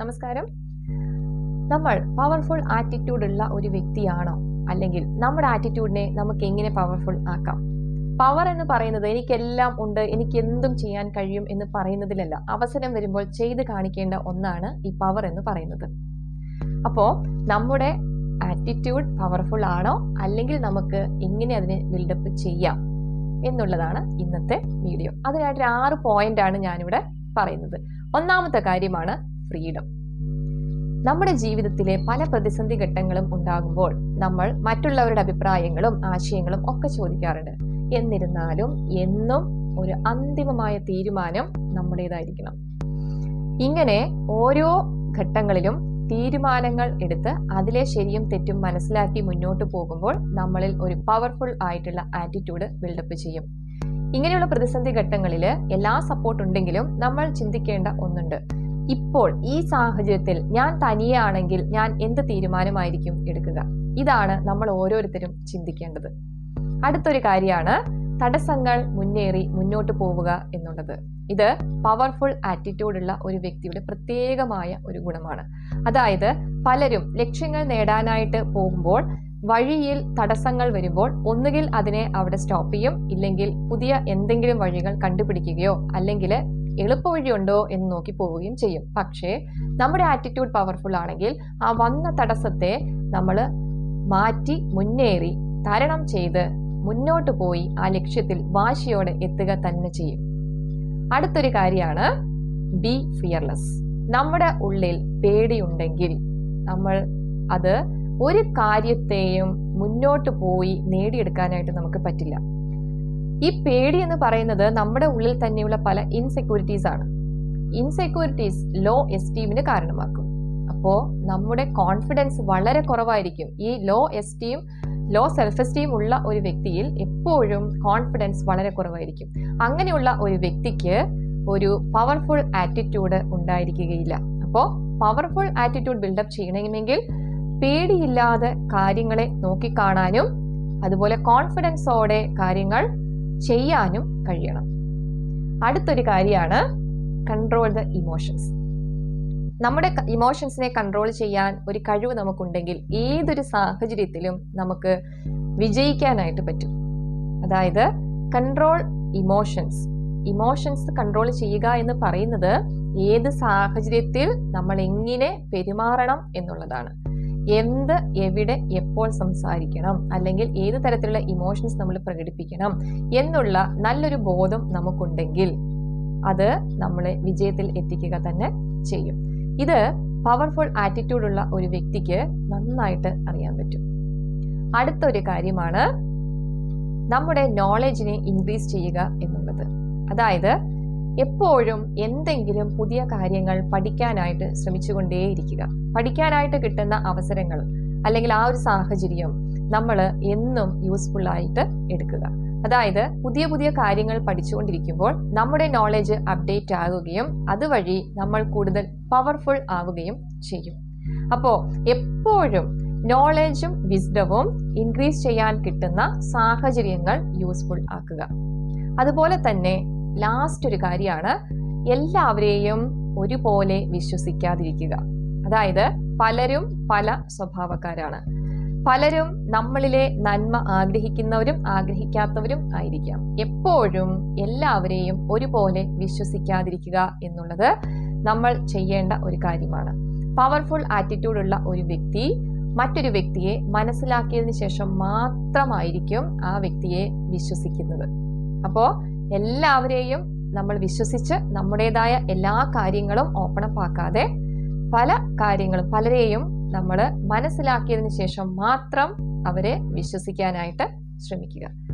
നമസ്കാരം. നമ്മൾ powerful attitude ഉള്ള ഒരു വ്യക്തിയാണോ? അല്ലെങ്കിൽ നമ്മുടെ ആറ്റിറ്റ്യൂഡിനെ നമുക്ക് എങ്ങനെ പവർഫുൾ ആക്കാം? പവർ എന്ന് പറയുന്നത് എനിക്കെല്ലാം ഉണ്ട് എനിക്ക് എന്തും ചെയ്യാൻ കഴിയും എന്ന് പറയുന്നതിലല്ല. അവസരം വരുമ്പോൾ ചെയ്ത് കാണിക്കേണ്ട ഒന്നാണ് ഈ പവർ എന്ന് പറയുന്നത്. അപ്പോൾ നമ്മുടെ ആറ്റിറ്റ്യൂഡ് പവർഫുൾ ആണോ? അല്ലെങ്കിൽ നമുക്ക് എങ്ങനെ അതിനെ ബിൽഡപ്പ് ചെയ്യാം? എന്നുള്ളതാണ് ഇന്നത്തെ വീഡിയോ അതിനായിട്ട് ആറ് പോയിന്റ് ആണ് ഞാനിവിടെ പറയുന്നത്. ഒന്നാമത്തെ കാര്യമാണ് ഫ്രീഡം നമ്മുടെ ജീവിതത്തിലെ പല പ്രതിസന്ധി ഘട്ടങ്ങളും ഉണ്ടാകുമ്പോൾ നമ്മൾ മറ്റുള്ളവരുടെ അഭിപ്രായങ്ങളും ആശയങ്ങളും ഒക്കെ ചോദിക്കാറുണ്ട്. എന്നിരുന്നാലും എന്നും ഒരു അന്തിമമായ തീരുമാനം നമ്മുടേതായിരിക്കണം. ഇങ്ങനെ ഓരോ ഘട്ടങ്ങളിലും തീരുമാനങ്ങൾ എടുത്ത് അതിലെ ശരിയും തെറ്റും മനസ്സിലാക്കി മുന്നോട്ട് പോകുമ്പോൾ നമ്മളിൽ ഒരു പവർഫുൾ ആയിട്ടുള്ള ആറ്റിറ്റ്യൂഡ് ബിൽഡപ്പ് ചെയ്യും. ഇങ്ങനെയുള്ള പ്രതിസന്ധി ഘട്ടങ്ങളിൽ എല്ലാ സപ്പോർട്ട് ഉണ്ടെങ്കിലും നമ്മൾ ചിന്തിക്കേണ്ട ഒന്നുണ്ട്. ഇപ്പോൾ ഈ സാഹചര്യത്തിൽ ഞാൻ തനിയാണെങ്കിൽ ഞാൻ എന്ത് തീരുമാനമായിരിക്കും എടുക്കുക? ഇതാണ് നമ്മൾ ഓരോരുത്തരും ചിന്തിക്കേണ്ടത്. അടുത്തൊരു കാര്യമാണ് തടസ്സങ്ങൾ മുന്നേറി മുന്നോട്ട് പോവുക എന്നുള്ളത്. ഇത് പവർഫുൾ ആറ്റിറ്റ്യൂഡ് ഉള്ള ഒരു വ്യക്തിയുടെ പ്രത്യേകമായ ഒരു ഗുണമാണ്. അതായത് പലരും ലക്ഷ്യങ്ങൾ നേടാനായിട്ട് പോകുമ്പോൾ വഴിയിൽ തടസ്സങ്ങൾ വരുമ്പോൾ ഒന്നുകിൽ അതിനെ അവിടെ സ്റ്റോപ്പ് ചെയ്യും ഇല്ലെങ്കിൽ പുതിയ എന്തെങ്കിലും വഴികൾ കണ്ടുപിടിക്കുകയോ അല്ലെങ്കിൽ എളുപ്പവഴിയുണ്ടോ എന്ന് നോക്കി പോവുകയും ചെയ്യും. പക്ഷേ നമ്മുടെ ആറ്റിറ്റ്യൂഡ് പവർഫുൾ ആണെങ്കിൽ ആ വന്ന തടസ്സത്തെ നമ്മൾ മാറ്റി മുന്നേറി തരണം ചെയ്ത് മുന്നോട്ട് പോയി ആ ലക്ഷ്യത്തിൽ വാശിയോടെ എത്തുക തന്നെ ചെയ്യും. അടുത്തൊരു കാര്യമാണ് ബി ഫിയർലെസ് നമ്മുടെ ഉള്ളിൽ പേടിയുണ്ടെങ്കിൽ നമ്മൾ അത് ഒരു കാര്യത്തെയും മുന്നോട്ട് പോയി നേടിയെടുക്കാനായിട്ട് നമുക്ക് പറ്റില്ല. ഈ പേടി എന്ന് പറയുന്നത് നമ്മുടെ ഉള്ളിൽ തന്നെയുള്ള പല ഇൻസെക്യൂരിറ്റീസ് ആണ്. ഇൻസെക്യൂരിറ്റീസ് ലോ എസ്റ്റീമിന് കാരണമാക്കും. അപ്പോ നമ്മുടെ കോൺഫിഡൻസ് വളരെ കുറവായിരിക്കും. ഈ low esteem low self esteem ഉള്ള ഒരു വ്യക്തിയിൽ എപ്പോഴും കോൺഫിഡൻസ് വളരെ കുറവായിരിക്കും. അങ്ങനെയുള്ള ഒരു വ്യക്തിക്ക് ഒരു പവർഫുൾ ആറ്റിറ്റ്യൂഡ് ഉണ്ടായിരിക്കുകയില്ല. അപ്പോൾ പവർഫുൾ ആറ്റിറ്റ്യൂഡ് ബിൽഡപ്പ് ചെയ്യണമെങ്കിൽ പേടിയില്ലാതെ കാര്യങ്ങളെ നോക്കിക്കാണാനും അതുപോലെ കോൺഫിഡൻസോടെ കാര്യങ്ങൾ ചെയ്യാനും കഴിയണം. അടുത്തൊരു കാര്യമാണ് കൺട്രോൾ ദ ഇമോഷൻസ് നമ്മുടെ ഇമോഷൻസിനെ കൺട്രോൾ ചെയ്യാൻ ഒരു കഴിവ് നമുക്കുണ്ടെങ്കിൽ ഏതൊരു സാഹചര്യത്തിലും നമുക്ക് വിജയിക്കാനായിട്ട് പറ്റും. അതായത് കൺട്രോൾ ഇമോഷൻസ് ഇമോഷൻസ് കൺട്രോൾ ചെയ്യുക എന്ന് പറയുന്നത് ഏത് സാഹചര്യത്തിൽ നമ്മൾ എങ്ങനെ പെരുമാറണം എന്നുള്ളതാണ്. എന്ത് എവിടെ എപ്പോൾ സംസാരിക്കണം? അല്ലെങ്കിൽ ഏത് തരത്തിലുള്ള ഇമോഷൻസ് നമ്മൾ പ്രകടിപ്പിക്കണം? എന്നുള്ള നല്ലൊരു ബോധം നമുക്കുണ്ടെങ്കിൽ അത് നമ്മളെ വിജയത്തിൽ എത്തിക്കുക തന്നെ ചെയ്യും. ഇത് പവർഫുൾ ആറ്റിറ്റ്യൂഡ് ഉള്ള ഒരു വ്യക്തിക്ക് നന്നായിട്ട് അറിയാൻ പറ്റും. അടുത്തൊരു കാര്യമാണ് നമ്മുടെ നോളജിനെ ഇൻക്രീസ് ചെയ്യുക എന്നുള്ളത്. അതായത് എപ്പോഴും എന്തെങ്കിലും പുതിയ കാര്യങ്ങൾ പഠിക്കാനായിട്ട് ശ്രമിച്ചുകൊണ്ടേയിരിക്കുക. പഠിക്കാനായിട്ട് കിട്ടുന്ന അവസരങ്ങൾ അല്ലെങ്കിൽ ആ ഒരു സാഹചര്യം നമ്മൾ എന്നും യൂസ്ഫുൾ ആയിട്ട് എടുക്കുക. അതായത് പുതിയ പുതിയ കാര്യങ്ങൾ പഠിച്ചുകൊണ്ടിരിക്കുമ്പോൾ നമ്മുടെ നോളജ് അപ്ഡേറ്റ് ആകുകയും അതുവഴി നമ്മൾ കൂടുതൽ പവർഫുൾ ആവുകയും ചെയ്യും. അപ്പോൾ എപ്പോഴും നോളജും വിസ്ഡവും ഇൻക്രീസ് ചെയ്യാൻ കിട്ടുന്ന സാഹചര്യങ്ങൾ യൂസ്ഫുൾ ആക്കുക. അതുപോലെ തന്നെ ലാസ്റ്റ് ഒരു കാര്യമാണ് എല്ലാവരെയും ഒരുപോലെ വിശ്വസിക്കാതിരിക്കുക. അതായത് പലരും പല സ്വഭാവക്കാരാണ്. പലരും നമ്മളിലെ നന്മ ആഗ്രഹിക്കുന്നവരും ആഗ്രഹിക്കാത്തവരും ആയിരിക്കാം. എപ്പോഴും എല്ലാവരെയും ഒരുപോലെ വിശ്വസിക്കാതിരിക്കുക എന്നുള്ളത് നമ്മൾ ചെയ്യേണ്ട ഒരു കാര്യമാണ്. പവർഫുൾ ആറ്റിറ്റ്യൂഡ് ഉള്ള ഒരു വ്യക്തി മറ്റൊരു വ്യക്തിയെ മനസ്സിലാക്കിയതിന് ശേഷം മാത്രമായിരിക്കും ആ വ്യക്തിയെ വിശ്വസിക്കുന്നത്. അപ്പോൾ എല്ലാവരെയും നമ്മൾ വിശ്വസിച്ച് നമ്മുടേതായ എല്ലാ കാര്യങ്ങളും ഓപ്പൺ അപ്പ് ആക്കാതെ പല കാര്യങ്ങളും പലരെയും നമ്മൾ മനസ്സിലാക്കിയതിന് ശേഷം മാത്രം അവരെ വിശ്വസിക്കാനായിട്ട് ശ്രമിക്കുക.